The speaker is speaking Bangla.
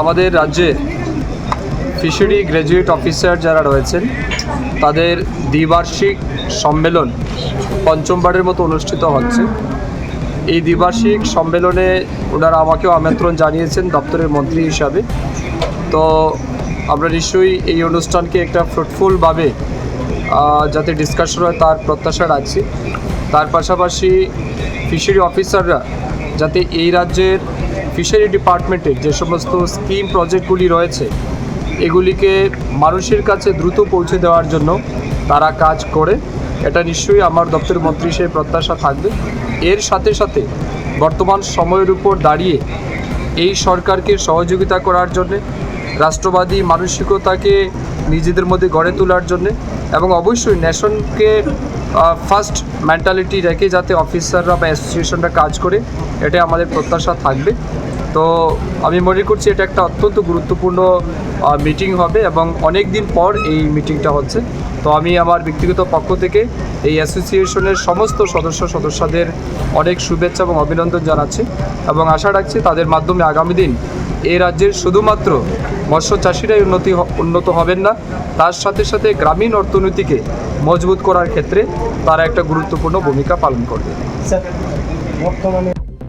আমাদের রাজ্যে ফিশারি গ্র্যাজুয়েট অফিসার যারা রয়েছেন, তাদের দ্বিবার্ষিক সম্মেলন পঞ্চমবারের মতো অনুষ্ঠিত হচ্ছে। এই দ্বিবার্ষিক সম্মেলনে ওনারা আমাকেও আমন্ত্রণ জানিয়েছেন দপ্তরের মন্ত্রী হিসাবে। তো আমরা নিশ্চয়ই এই অনুষ্ঠানকে একটা ফ্রুটফুলভাবে যাতে ডিসকাশন হয় তার প্রত্যাশা রাখছি। তার পাশাপাশি ফিশারি অফিসাররা যাতে এই রাজ্যের ফিশারি ডিপার্টমেন্টের যে সমস্ত স্কিম প্রজেক্টগুলি রয়েছে, এগুলিকে মানুষের কাছে দ্রুত পৌঁছে দেওয়ার জন্য তারা কাজ করে। এটা নিশ্চয়ই আমার দপ্তরের মন্ত্রী সেই প্রত্যাশা থাকবে। এর সাথে সাথে বর্তমান সময়ের উপর দাঁড়িয়ে এই সরকারকে সহযোগিতা করার জন্যে, রাষ্ট্রবাদী মানসিকতাকে নিজেদের মধ্যে গড়ে তোলার জন্যে এবং অবশ্যই ন্যাশনকে ফার্স্ট মেন্টালিটি রেখে যাতে অফিসাররা বা অ্যাসোসিয়েশনরা কাজ করে এটা আমাদের প্রত্যাশা থাকবে। তো আমি মনে করছি এটা একটা অত্যন্ত গুরুত্বপূর্ণ মিটিং হবে এবং অনেক দিন পর এই মিটিংটা হচ্ছে। তো আমি আমার ব্যক্তিগত পক্ষ থেকে এই অ্যাসোসিয়েশনের সমস্ত সদস্য সদস্যদের অনেক শুভেচ্ছা এবং অভিনন্দন জানাচ্ছি এবং আশা রাখছি তাদের মাধ্যমে আগামী দিন এই রাজ্যের শুধুমাত্র মৎস্য চাষিরাই উন্নতি উন্নত হবেন না, তার সাথে সাথে গ্রামীণ অর্থনীতিকে মজবুত করার ক্ষেত্রে তারা একটা গুরুত্বপূর্ণ ভূমিকা পালন করবে। বর্তমানে